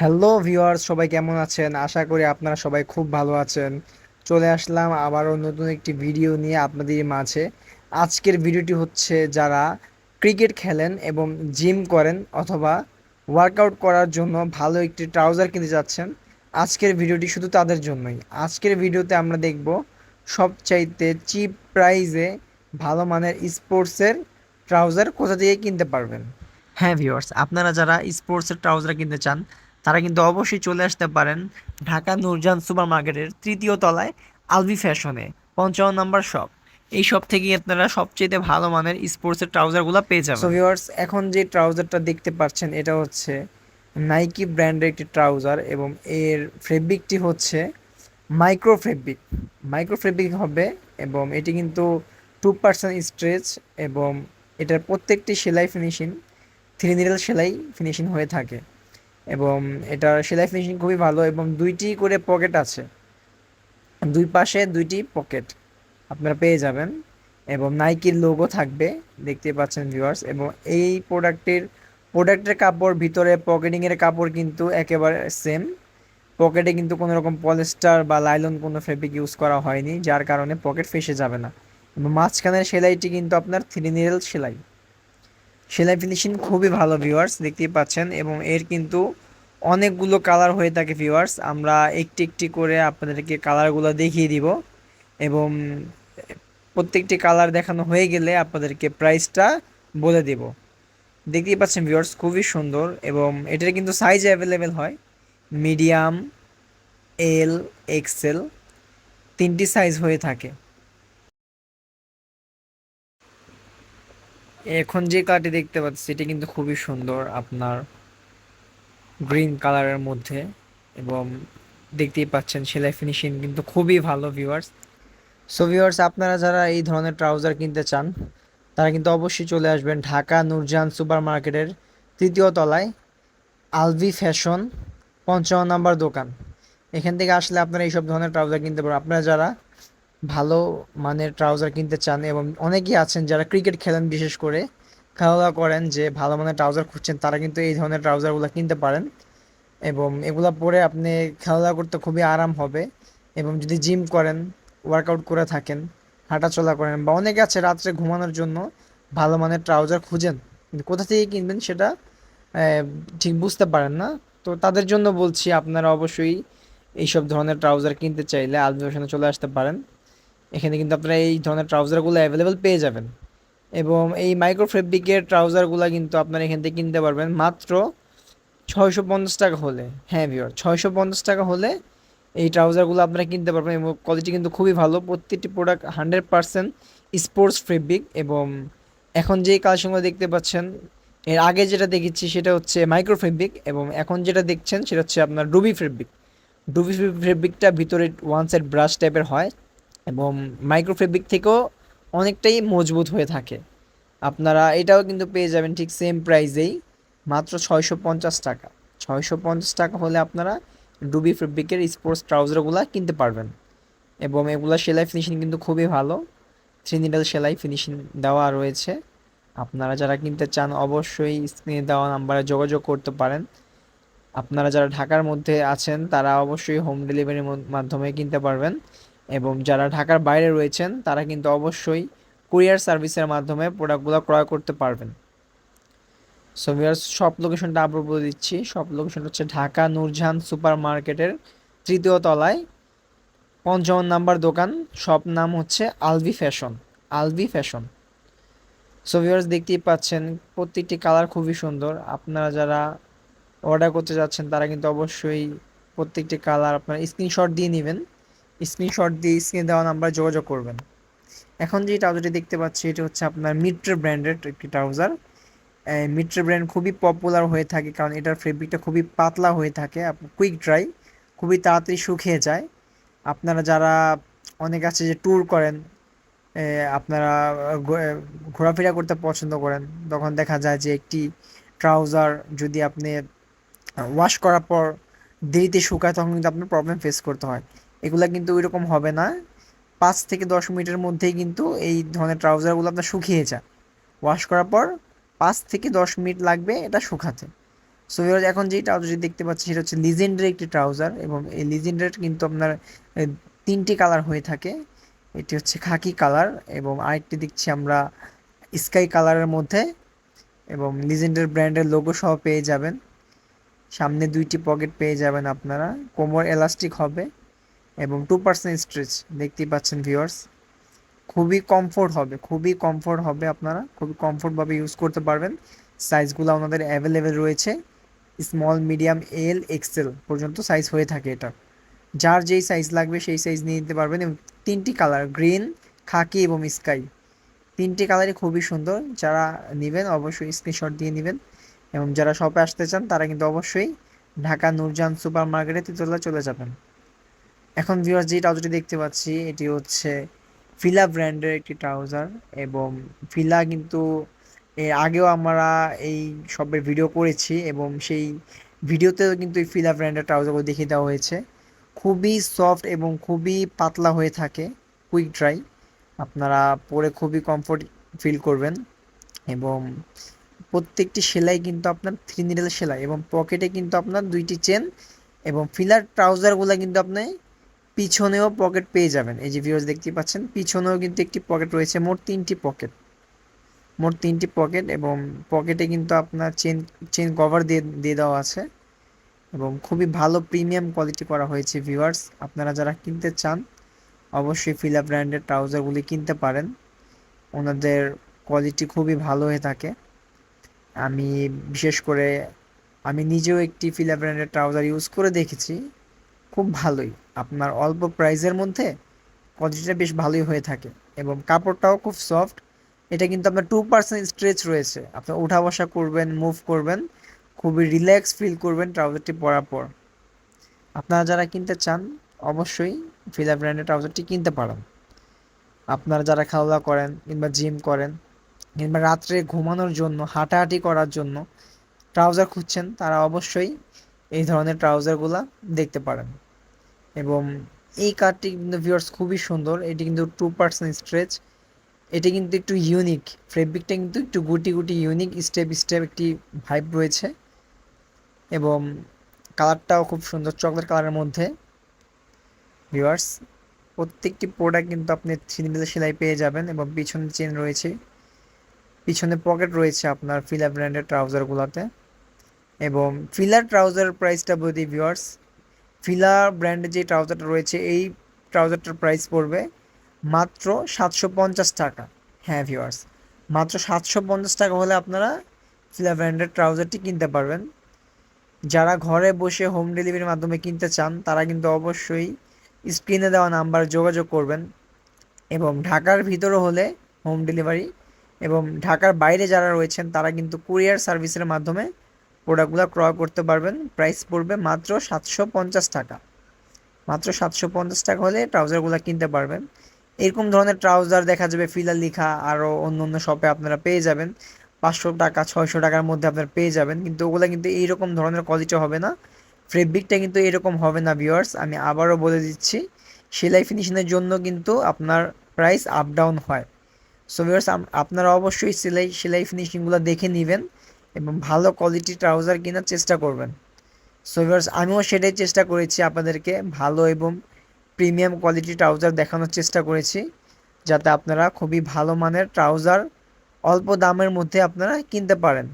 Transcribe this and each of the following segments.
Hello viewers সবাই কেমন আছেন? আশা করি আপনারা সবাই খুব ভালো আছেন। চলে আসলাম আবারও নতুন একটি ভিডিও নিয়ে আপনাদের মাঝে। আজকের ভিডিওটি হচ্ছে যারা ক্রিকেট খেলেন এবং জিম করেন অথবা ওয়ার্কআউট করার জন্য ভালো একটি ট্রাউজার কিনতে যাচ্ছেন, আজকের ভিডিওটি শুধু তাদের জন্যই। আজকের ভিডিওতে আমরা দেখব সবচাইতে চিপ প্রাইসে ভালো মানের স্পোর্টসের ট্রাউজার কোথা থেকে কিনতে পারবেন। হ্যাঁ ভিউয়ার্স আপনারা যারা স্পোর্টসের ট্রাউজার কিনতে চান তারা কিন্তু অবশ্যই চলে আসতে পারেন ঢাকা নূরজান সুপার মার্কেটের তৃতীয় তলায় আলভি ফ্যাশনে, পঞ্চান্ন নাম্বার শপ। এই শপ থেকেই আপনারা সবচেয়ে ভালো মানের স্পোর্টসের ট্রাউজারগুলো পেয়ে যাবেন। সো ভিউয়ার্স এখন যে ট্রাউজারটা দেখতে পাচ্ছেন, এটা হচ্ছে নাইকি ব্র্যান্ডের একটি ট্রাউজার এবং এর ফেব্রিকটি হচ্ছে মাইক্রো ফেব্রিক মাইক্রো ফেব্রিক হবে এবং এটি কিন্তু টু পার্সেন্ট স্ট্রেচ এবং এটার প্রত্যেকটি সেলাই ফিনিশিং থ্রি নিডল সেলাই ফিনিশিং হয়ে থাকে। এবং এটার সেলাই ফিনিশিং খুবই ভালো এবং দুইটি করে পকেট আছে। দুই পাশে দুইটি পকেট আপনারা পেয়ে যাবেন এবং নাইকির লোগো থাকবে, দেখতে পাচ্ছেন ভিউয়ার্স এবং এই প্রোডাক্টের প্রোডাক্টের কাপড় ভিতরে পকেটিংয়ের কাপড় কিন্তু একেবারে সেম পকেটে কিন্তু কোনো রকম পলিস্টার বা লাইলন কোনো ফেব্রিক ইউজ করা হয়নি, যার কারণে পকেট ফেসে যাবে না। এবং মাঝখানের সেলাইটি কিন্তু আপনার থ্রি নিরেল সেলাই। সেলাই ফিনিশিং খুবই ভালো ভিউয়ার্স দেখতেই পাচ্ছেন। এবং এর কিন্তু অনেকগুলো কালার হয়ে থাকে ভিউয়ার্স আমরা একটি একটি করে আপনাদেরকে কালারগুলো দেখিয়ে দিব। এবং প্রত্যেকটি কালার দেখানো হয়ে গেলে আপনাদেরকে প্রাইসটা বলে দেব। দেখতেই পাচ্ছেন ভিউয়ার্স খুবই সুন্দর। এবং এটার কিন্তু সাইজ অ্যাভেলেবেল হয়। মিডিয়াম এল এক্সেল তিনটি সাইজ হয়ে থাকে। এখন যে কালারটি দেখতে পাচ্ছি এটি কিন্তু খুবই সুন্দর আপনার গ্রিন কালারের মধ্যে এবং দেখতেই পাচ্ছেন সেলাই ফিনিশিং কিন্তু খুবই ভালো ভিউয়ার্স সো ভিউয়ার্স আপনারা যারা এই ধরনের ট্রাউজার কিনতে চান, তারা কিন্তু অবশ্যই চলে আসবেন ঢাকা নূরজাহান সুপার মার্কেটের তৃতীয় তলায় আলভি ফ্যাশন পঞ্চান্ন নাম্বার দোকান। এখান থেকে আসলে আপনারা এইসব ধরনের ট্রাউজার কিনতে পারেন আপনারা যারা ভালো মানের ট্রাউজার কিনতে চান এবং অনেকেই আছেন যারা ক্রিকেট খেলেন বিশেষ করে, খেলাধুলা করেন যে ভালো মানের ট্রাউজার খুঁজছেন, তারা কিন্তু এই ধরনের ট্রাউজারগুলো কিনতে পারেন এবং এগুলো পরে আপনি খেলাধুলা করতে খুবই আরাম হবে এবং যদি জিম করেন ওয়ার্কআউট করে থাকেন, হাঁটাচলা করেন বা অনেকে আছে রাত্রে ঘুমানোর জন্য ভালো মানের ট্রাউজার খুঁজেন, কিন্তু কোথা থেকে কিনবেন সেটা ঠিক বুঝতে পারেন না। তো তাদের জন্য বলছি আপনারা অবশ্যই এইসব ধরনের ট্রাউজার কিনতে চাইলে আলমিশনে চলে আসতে পারেন। এখানে কিন্তু আপনারা এই ধরনের ট্রাউজারগুলো অ্যাভেলেবেল পেয়ে যাবেন। এবং এই মাইক্রো ফেব্রিকের ট্রাউজারগুলো কিন্তু আপনারা এখান থেকে কিনতে পারবেন মাত্র ছয়শো পঞ্চাশ টাকা হলে। হ্যাঁ ভিওর ছয়শো পঞ্চাশ টাকা হলে এই ট্রাউজারগুলো আপনারা কিনতে পারবেন এবং কোয়ালিটি কিন্তু খুবই ভালো। প্রত্যেকটি product hundred percent sports fabric এবং এখন যে কালেকশনগুলো দেখতে পাচ্ছেন, এর আগে যেটা দেখেছি সেটা হচ্ছে মাইক্রো ফেব্রিক এবং এখন যেটা দেখছেন সেটা হচ্ছে আপনার ডুবি ফেব্রিক ডুবি ফেব্রিকটা ভিতরে ওয়ান সাইড ব্রাশ টাইপের হয়। এবং মাইক্রো ফেব্রিক থেকেও অনেকটাই মজবুত হয়ে থাকে। আপনারা এটাও কিন্তু পেয়ে যাবেন ঠিক সেম প্রাইজেই মাত্র ছয়শো পঞ্চাশ টাকা। ছয়শো পঞ্চাশ টাকা হলে আপনারা ডুবি ফেব্রিকের স্পোর্টস ট্রাউজারগুলো কিনতে পারবেন। এবং এগুলো সেলাই ফিনিশিং কিন্তু খুবই ভালো। থ্রি নিডল সেলাই ফিনিশিং দেওয়া রয়েছে। আপনারা যারা কিনতে চান অবশ্যই স্ক্রিনে দেওয়া নাম্বারে যোগাযোগ করতে পারেন। আপনারা যারা ঢাকার মধ্যে আছেন, তারা অবশ্যই হোম ডেলিভারির মাধ্যমে কিনতে পারবেন। এবং যারা ঢাকার বাইরে রয়েছেন, তারা কিন্তু অবশ্যই কুরিয়ার সার্ভিসের মাধ্যমে প্রোডাক্টগুলো ক্রয় করতে পারবেন। সো ভিয়ার শপ লোকেশনটা আবার বলে দিচ্ছি। শপ লোকেশনটা হচ্ছে ঢাকা নূরজাহান সুপার মার্কেটের তৃতীয় তলায় পঞ্চান্ন নাম্বার দোকান। শপ নাম হচ্ছে Alvi fashion Alvi fashion so viewers দেখতেই পাচ্ছেন, প্রত্যেকটি কালার খুবই সুন্দর। আপনারা যারা অর্ডার করতে যাচ্ছেন, তারা কিন্তু অবশ্যই প্রত্যেকটি কালার আপনারা স্ক্রিনশট দিয়ে নেবেন। স্ক্রিনশট দিয়ে স্ক্রিনে দেওয়া নাম্বার যোগাযোগ করবেন। এখন যে ট্রাউজারটি দেখতে পাচ্ছি, এটি হচ্ছে আপনার মিট্রে ব্র্যান্ডের একটি ট্রাউজার মিট্রে ব্র্যান্ড খুবই পপুলার হয়ে থাকে, কারণ এটার ফেব্রিকটা খুবই পাতলা হয়ে থাকে কুইক ড্রাই খুবই তাড়াতাড়ি শুকিয়ে যায়। আপনারা যারা অনেক আছে যে ট্যুর করেন আপনারা ঘোরাফেরা করতে পছন্দ করেন, তখন দেখা যায় যে একটি ট্রাউজার যদি আপনি ওয়াশ করার পর দেরিতে শুকায়, তখন কিন্তু আপনার প্রবলেম ফেস করতে হয়। এগুলো কিন্তু ওই রকম হবে না। পাঁচ থেকে দশ মিনিটের মধ্যেই কিন্তু এই ধরনের ট্রাউজারগুলো আপনার শুকিয়ে যায়। ওয়াশ করার পর পাঁচ থেকে দশ মিনিট লাগবে এটা শুকাতে। সো ভিউয়ার্স এখন যেই ট্রাউজারটি দেখতে পাচ্ছি সেটা হচ্ছে লিজেন্ডের একটি ট্রাউজার এবং এই লিজেন্ডের কিন্তু আপনার তিনটি কালার হয়ে থাকে। এটি হচ্ছে খাকি কালার এবং আরেকটি দেখছি আমরা স্কাই কালারের মধ্যে এবং লিজেন্ডের ব্র্যান্ডের লোগো সহ পেয়ে যাবেন। সামনে দুইটি পকেট পেয়ে যাবেন আপনারা। কোমর এলাস্টিক হবে। এবং টু পার্সেন্ট স্ট্রেচ দেখতেই পাচ্ছেন ভিউয়ার্স খুবই কমফোর্ট হবে, খুবই কমফোর্ট হবে আপনারা, খুবই কমফোর্টভাবে ইউজ করতে পারবেন। সাইজগুলো আমাদের অ্যাভেলেবেল রয়েছে। স্মল মিডিয়াম এল এক্সেল পর্যন্ত সাইজ হয়ে থাকে এটা। যার যেই সাইজ লাগবে সেই সাইজ নিয়ে নিতে পারবেন এবং তিনটি কালার গ্রিন খাকি এবং স্কাই তিনটি কালারই খুবই সুন্দর। যারা নেবেন অবশ্যই স্ক্রিনশট দিয়ে নেবেন এবং যারা শপে আসতে চান তারা কিন্তু অবশ্যই ঢাকা নূরজাহান সুপার মার্কেটে তিতলা চলে যাবেন। এখন ভিউয়ার্স যে ট্রাউজারটি দেখতে পাচ্ছি, এটি হচ্ছে ফিলা ব্র্যান্ডের একটি ট্রাউজার এবং ফিলা কিন্তু এর আগেও আমরা এই সবের ভিডিও করেছি এবং সেই ভিডিওতেও কিন্তু এই ফিলা ব্র্যান্ডের ট্রাউজারগুলো দেখিয়ে দেওয়া হয়েছে। খুবই সফট এবং খুবই পাতলা হয়ে থাকে কুইক ড্রাই আপনারা পরে খুবই কমফোর্ট ফিল করবেন এবং প্রত্যেকটি সেলাই কিন্তু আপনার থ্রি নিডেল সেলাই এবং পকেটে কিন্তু আপনার দুইটি চেন এবং ফিলার ট্রাউজারগুলো কিন্তু আপনি পিছনেও পকেট পেয়ে যাবেন। এই যে ভিউয়ার্স দেখতে পাচ্ছেন, পিছনেও কিন্তু একটি পকেট রয়েছে, মোট তিনটি পকেট মোট তিনটি পকেট এবং পকেটে কিন্তু আপনার চেন চেন কভার দিয়ে দিয়ে দেওয়া আছে এবং খুবই ভালো প্রিমিয়াম কোয়ালিটি করা হয়েছে ভিউয়ার্স আপনারা যারা কিনতে চান, অবশ্যই ফিলা ব্র্যান্ডের ট্রাউজারগুলি কিনতে পারেন। ওনাদের কোয়ালিটি খুবই ভালো হয়ে থাকে। আমি বিশেষ করে, আমি নিজেও একটি ফিলা ব্র্যান্ডের ট্রাউজার ইউজ করে দেখেছি। খুব ভালোই। আপনার অল্প প্রাইসের মধ্যে কোয়ালিটিটা বেশ ভালোই হয়ে থাকে এবং কাপড়টাও খুব সফট এটা কিন্তু আপনার টু পার্সেন্ট স্ট্রেচ রয়েছে। আপনি উঠা বসা করবেন মুভ করবেন, খুবই রিল্যাক্স ফিল করবেন ট্রাউজারটি পরার পর। আপনারা যারা কিনতে চান, অবশ্যই ফিলা ব্র্যান্ডের ট্রাউজারটি কিনতে পারেন। আপনারা যারা খাওয়া করেন কিংবা জিম করেন, কিংবা রাত্রে ঘুমানোর জন্য, হাঁটাহাঁটি করার জন্য ট্রাউজার খুঁজছেন, তারা অবশ্যই এই ধরনের ট্রাউজারগুলো দেখতে পারেন। এবং এই কার্ডটি কিন্তু ভিউয়ার্স খুবই সুন্দর। এটি কিন্তু টু পার্সেন্ট স্ট্রেচ এটি কিন্তু একটু ইউনিক ফেব্রিকটা কিন্তু একটু গুটি গুটি ইউনিক স্টেপ স্টেপ একটি ভাইব রয়েছে। এবং কালারটাও খুব সুন্দর চকলেট কালারের মধ্যে। ভিউয়ার্স প্রত্যেকটি প্রোডাক্ট কিন্তু আপনি থ্রি সেলাই পেয়ে যাবেন এবং পিছনে চেন রয়েছে। পিছনে পকেট রয়েছে আপনার ফিলা ব্র্যান্ডের ট্রাউজারগুলোতে এবং ফিলার ট্রাউজারের প্রাইসটা বলি ভিউয়ার্স ফিলা ব্র্যান্ডের যে ট্রাউজারটা রয়েছে, এই ট্রাউজারটার প্রাইস পড়বে মাত্র সাতশো পঞ্চাশ টাকা। হ্যাঁ ভিউয়ার্স মাত্র সাতশো পঞ্চাশ টাকা হলে আপনারা ফিলা ব্র্যান্ডের ট্রাউজারটি কিনতে পারবেন। যারা ঘরে বসে হোম ডেলিভারির মাধ্যমে কিনতে চান, তারা কিন্তু অবশ্যই স্ক্রিনে দেওয়া নাম্বার যোগাযোগ করবেন এবং ঢাকার ভিতরে হলে হোম ডেলিভারি এবং ঢাকার বাইরে যারা রয়েছেন, তারা কিন্তু কুরিয়ার সার্ভিসের মাধ্যমে প্রোডাক্টগুলো ক্রয় করতে পারবেন। প্রাইস পড়বে মাত্র সাতশো পঞ্চাশ টাকা। মাত্র সাতশো পঞ্চাশ টাকা হলে ট্রাউজারগুলো কিনতে পারবেন। এরকম ধরনের ট্রাউজার দেখা যাবে ফিলা লিখা আরও অন্য অন্য শপে আপনারা পেয়ে যাবেন। পাঁচশো টাকা, ছয়শো টাকার মধ্যে আপনারা পেয়ে যাবেন। কিন্তু ওগুলো কিন্তু এইরকম ধরনের কোয়ালিটি হবে না। ফেব্রিকটা কিন্তু এরকম হবে না ভিউয়ার্স আমি আবারও বলে দিচ্ছি, সেলাই ফিনিশিংয়ের জন্য কিন্তু আপনার প্রাইস আপ ডাউন হয় সো ভিউয়ার্স আপনারা অবশ্যই সেলাই সেলাই ফিনিশিংগুলো দেখে নেবেন। এবং ভালো কোয়ালিটি ট্রাউজার কেনার চেষ্টা করবেন। সো ভিউয়ার্স আমিও সেটাই চেষ্টা করেছি আপনাদেরকে ভালো এবং প্রিমিয়াম কোয়ালিটি ট্রাউজার দেখানোর চেষ্টা করেছি, যাতে আপনারা খুবই ভালো মানের ট্রাউজার অল্প দামের মধ্যে আপনারা কিনতে পারেন।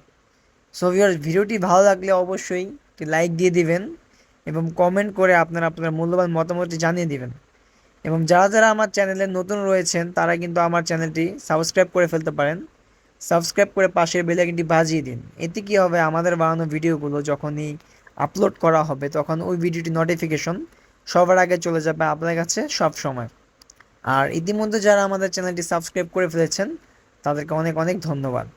সো ভিউয়ার্স ভিডিওটি ভালো লাগলে অবশ্যই একটি লাইক দিয়ে দিবেন এবং কমেন্ট করে আপনারা আপনার মূল্যবান মতামতটি জানিয়ে দিবেন। এবং যারা যারা আমার চ্যানেলে নতুন রয়েছেন, তারা কিন্তু আমার চ্যানেলটি সাবস্ক্রাইব করে ফেলতে পারেন। সাবস্ক্রাইব করে পাশের বেলাইকনটি বাজিয়ে দিন। এতে কী হবে? আমাদের বানানো ভিডিওগুলো যখনই আপলোড করা হবে, তখন ওই ভিডিওটি নোটিফিকেশন সবার আগে চলে যাবে আপনার কাছে সব সময় আর ইতিমধ্যে যারা আমাদের চ্যানেলটি সাবস্ক্রাইব করে ফেলেছেন, তাদেরকে অনেক অনেক ধন্যবাদ।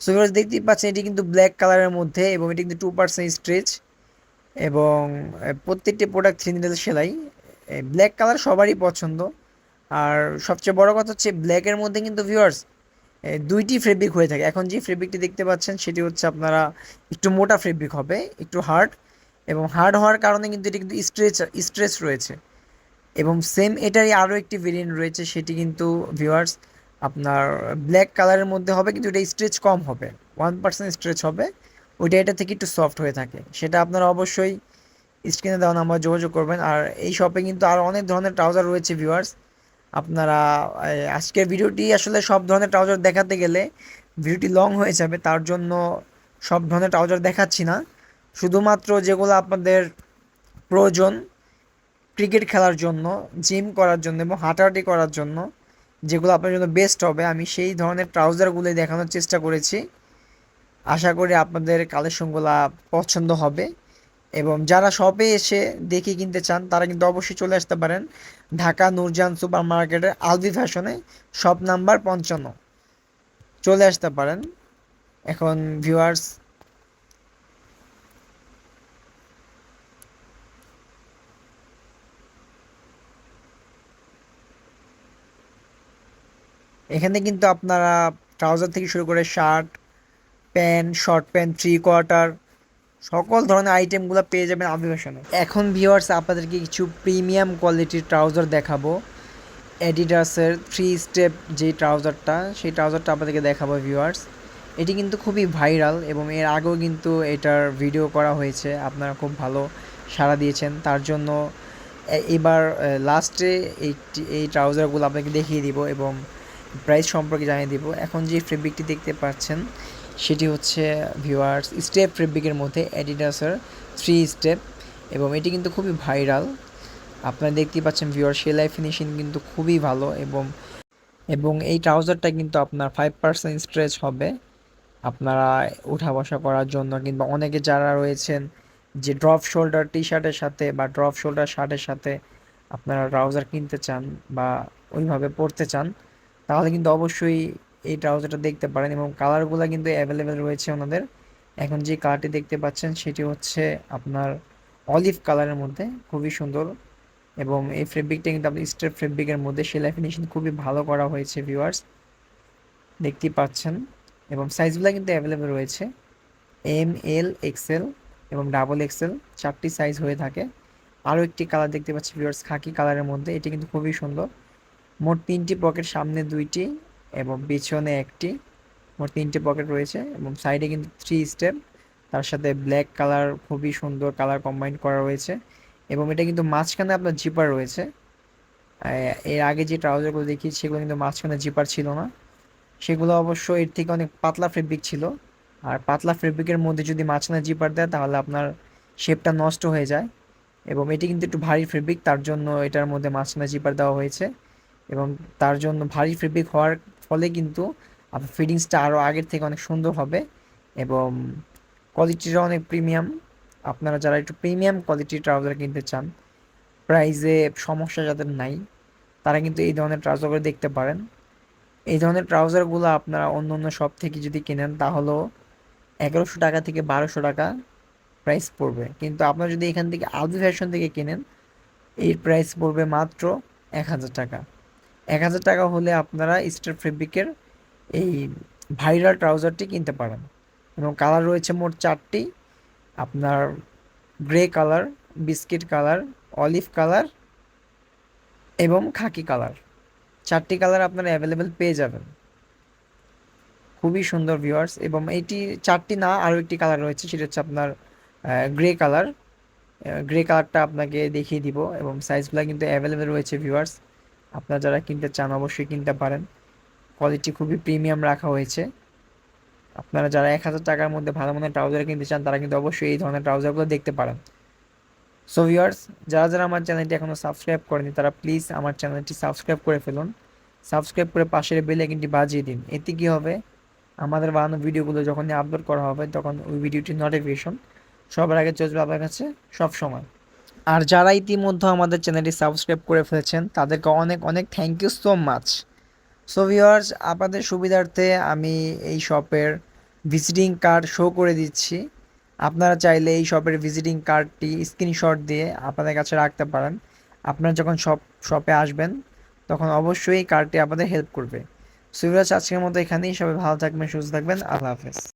সো দেখতেই পাচ্ছেন, এটি কিন্তু ব্ল্যাক কালারের মধ্যে এবং এটি কিন্তু টু পার্সেন্ট স্ট্রেচ এবং প্রত্যেকটি প্রোডাক্ট থ্রি নিডেল সেলাই। ব্ল্যাক কালার সবারই পছন্দ। আর সবচেয়ে বড় কথা হচ্ছে ব্ল্যাকের মধ্যে কিন্তু ভিউয়ার্স দুইটি ফেব্রিক হয়ে থাকে। এখন যে ফেব্রিকটি দেখতে পাচ্ছেন, সেটি হচ্ছে আপনারা একটু মোটা ফেব্রিক হবে, একটু হার্ড এবং হার্ড হওয়ার কারণে কিন্তু এটি কিন্তু স্ট্রেচ স্ট্রেচ রয়েছে। এবং সেম এটারই আরও একটি ভেরিয়েন্ট রয়েছে, সেটি কিন্তু ভিউয়ার্স আপনার ব্ল্যাক কালারের মধ্যে হবে, কিন্তু এটা স্ট্রেচ কম হবে ওয়ান পার্সেন্ট স্ট্রেচ হবে। ওইটা এটা থেকে একটু সফট হয়ে থাকে। সেটা আপনারা অবশ্যই স্ক্রিনে দেওয়া নাম্বার যোগাযোগ করবেন। আর এই শপে কিন্তু আরও অনেক ধরনের ট্রাউজার রয়েছে ভিউয়ার্স আপনারা আজকের ভিডিওটি আসলে সব ধরনের ট্রাউজার দেখাতে গেলে ভিডিওটি লং হয়ে যাবে, তার জন্য সব ধরনের ট্রাউজার দেখাচ্ছি না। শুধুমাত্র যেগুলো আপনাদের প্রয়োজন ক্রিকেট খেলার জন্য জিম করার জন্য এবং হাঁটাহাঁটি করার জন্য, যেগুলো আপনার জন্য বেস্ট হবে, আমি সেই ধরনের ট্রাউজারগুলোই দেখানোর চেষ্টা করেছি। আশা করি আপনাদের কালেকশনগুলো পছন্দ হবে। এবং যারা শপে এসে দেখে কিনতে চান, তারা কিন্তু অবশ্যই চলে আসতে পারেন ঢাকা নূরজাহান সুপার মার্কেটের আলবি ফ্যাশনে শপ নাম্বার পঞ্চান্ন। চলে আসতে পারেন। এখন ভিউয়ার্স এখানে কিন্তু আপনারা ট্রাউজার থেকে শুরু করে shirt pant short pant three quarter সকল ধরনের আইটেমগুলো পেয়ে যাবেন ফ্যাশনে এখন ভিউয়ার্স আপনাদেরকে কিছু প্রিমিয়াম কোয়ালিটির ট্রাউজার দেখাবো। অ্যাডিডাসের থ্রি স্টেপ যে ট্রাউজারটা সেই ট্রাউজারটা আপনাদেরকে দেখাবো ভিউয়ার্স এটি কিন্তু খুবই ভাইরাল এবং এর আগেও কিন্তু এটার ভিডিও করা হয়েছে। আপনারা খুব ভালো সাড়া দিয়েছেন। তার জন্য এবার লাস্টে এই এই ট্রাউজারগুলো আপনাকে দেখিয়ে দিব এবং প্রাইস সম্পর্কে জানিয়ে দিব। এখন যে ফেব্রিকটি দেখতে পাচ্ছেন সেটি হচ্ছে ভিউয়ার্স স্টেপ ফেব্রিকের মধ্যে অ্যাডিডাসের থ্রি স্টেপ এবং এটি কিন্তু খুবই ভাইরাল আপনারা দেখতেই পাচ্ছেন ভিউয়ার সেলাই ফিনিশিং কিন্তু খুবই ভালো এবং এবং এই ট্রাউজারটা কিন্তু আপনার ফাইভ পার্সেন্ট স্ট্রেচ হবে। আপনারা উঠা বসা করার জন্য কিংবা অনেকে যারা রয়েছেন যে ড্রপ শোল্ডার টি শার্টের সাথে বা ড্রপ শোল্ডার শার্টের সাথে আপনারা ট্রাউজার কিনতে চান বা ওইভাবে পরতে চান, তাহলে কিন্তু অবশ্যই এই ট্রাউজারটা দেখতে পারেন এবং কালারগুলো কিন্তু অ্যাভেলেবেল রয়েছে ওনাদের। এখন যে কালারটি দেখতে পাচ্ছেন, সেটি হচ্ছে আপনার অলিভ কালারের মধ্যে, খুবই সুন্দর। এবং এই ফেব্রিকটা কিন্তু আপনি স্টেপ ফেব্রিকের মধ্যে, সেলাই ফিনিশিং খুবই ভালো করা হয়েছে ভিউয়ার্স দেখতেই পাচ্ছেন। এবং সাইজগুলো কিন্তু অ্যাভেলেবেল রয়েছে। এম এল এক্সেল এবং ডাবল এক্সেল চারটি সাইজ হয়ে থাকে। আরও একটি কালার দেখতে পাচ্ছি ভিউয়ার্স খাকি কালারের মধ্যে। এটি কিন্তু খুবই সুন্দর। মোট তিনটি পকেট সামনে দুইটি। এবং পিছনে একটি, মোট তিনটি পকেট রয়েছে এবং সাইডে কিন্তু থ্রি স্টেপ তার সাথে ব্ল্যাক কালার খুবই সুন্দর কালার কম্বাইন করা রয়েছে এবং এটা কিন্তু মাঝখানে আপনার জিপার রয়েছে। এর আগে যে ট্রাউজারগুলো দেখিয়েছি, সেগুলো কিন্তু মাঝখানে জিপার ছিল না। সেগুলো অবশ্য এর থেকে অনেক পাতলা ফেব্রিক ছিল। আর পাতলা ফেব্রিকের মধ্যে যদি মাঝখানে জিপার দেয়, তাহলে আপনার শেপটা নষ্ট হয়ে যায় এবং এটি কিন্তু একটু ভারী ফেব্রিক তার জন্য এটার মধ্যে মাঝখানে জিপার দেওয়া হয়েছে এবং তার জন্য ভারী ফেব্রিক হওয়ার ফলে কিন্তু আপনার ফিডিংসটা আরও আগের থেকে অনেক সুন্দর হবে এবং কোয়ালিটিটা অনেক প্রিমিয়াম আপনারা যারা একটু প্রিমিয়াম কোয়ালিটির ট্রাউজার কিনতে চান প্রাইজে সমস্যা যাদের নাই, তারা কিন্তু এই ধরনের ট্রাউজারগুলো দেখতে পারেন। এই ধরনের ট্রাউজারগুলো আপনারা অন্য অন্য শপ থেকে যদি কেনেন, তাহলেও এগারোশো টাকা থেকে বারোশো টাকা প্রাইস পড়বে। কিন্তু আপনারা যদি এখান থেকে আলবি ফ্যাশন থেকে কেনেন এর প্রাইস পড়বে মাত্র এক হাজার টাকা। এক হাজার টাকা হলে আপনারা স্টার ফেব্রিকের এই ভাইরাল ট্রাউজারটি কিনতে পারেন। এবং কালার রয়েছে মোট চারটি। আপনার grey colour, biscuit colour, olive colour এবং খাকি কালার। চারটি কালার আপনারা অ্যাভেলেবেল পেয়ে যাবেন। খুবই সুন্দর ভিউয়ার্স এবং এইটি চারটি না, আরও একটি কালার রয়েছে। সেটা হচ্ছে আপনার গ্রে কালার। গ্রে কালারটা আপনাকে দেখিয়ে দিব এবং সাইজগুলো কিন্তু অ্যাভেলেবেল রয়েছে ভিউয়ার্স। আপনারা যারা কিনতে চান, অবশ্যই কিনতে পারেন। কোয়ালিটি খুবই প্রিমিয়াম রাখা হয়েছে। আপনারা যারা এক হাজার টাকার মধ্যে ভালো মানের ট্রাউজার কিনতে চান, তারা কিন্তু অবশ্যই এই ধরনের ট্রাউজারগুলো দেখতে পারেন। সো ভিউয়ার্স যারা যারা আমার চ্যানেলটি এখনও সাবস্ক্রাইব করেনি তারা প্লিজ আমার চ্যানেলটি সাবস্ক্রাইব করে ফেলুন। সাবস্ক্রাইব করে পাশের বেল আইকনটি বাজিয়ে দিন। এতে কী হবে? আমাদের বানানো ভিডিওগুলো যখনই আপলোড করা হবে, তখন ওই ভিডিওটির নোটিফিকেশন সবার আগে চলবে আপনার কাছে সব সময় আর যারা ইতিমধ্যে আমাদের চ্যানেলটি সাবস্ক্রাইব করে ফেলেছেন, তাদেরকে অনেক অনেক thank you so much so viewers আপনাদের সুবিধার্থে আমি এই শপের ভিজিটিং কার্ড শো করে দিচ্ছি। আপনারা চাইলে এই শপের ভিজিটিং কার্ডটি স্ক্রিনশট দিয়ে আপনাদের কাছে রাখতে পারেন। আপনারা যখন শপ শপে আসবেন, তখন অবশ্যই এই কার্ডটি আপনাদের হেল্প করবে। সো ভিউয়ার্স আজকের মতো এখানেই। সবাই ভালো থাকবেন, সুস্থ থাকবেন। আল্লাহ হাফেজ।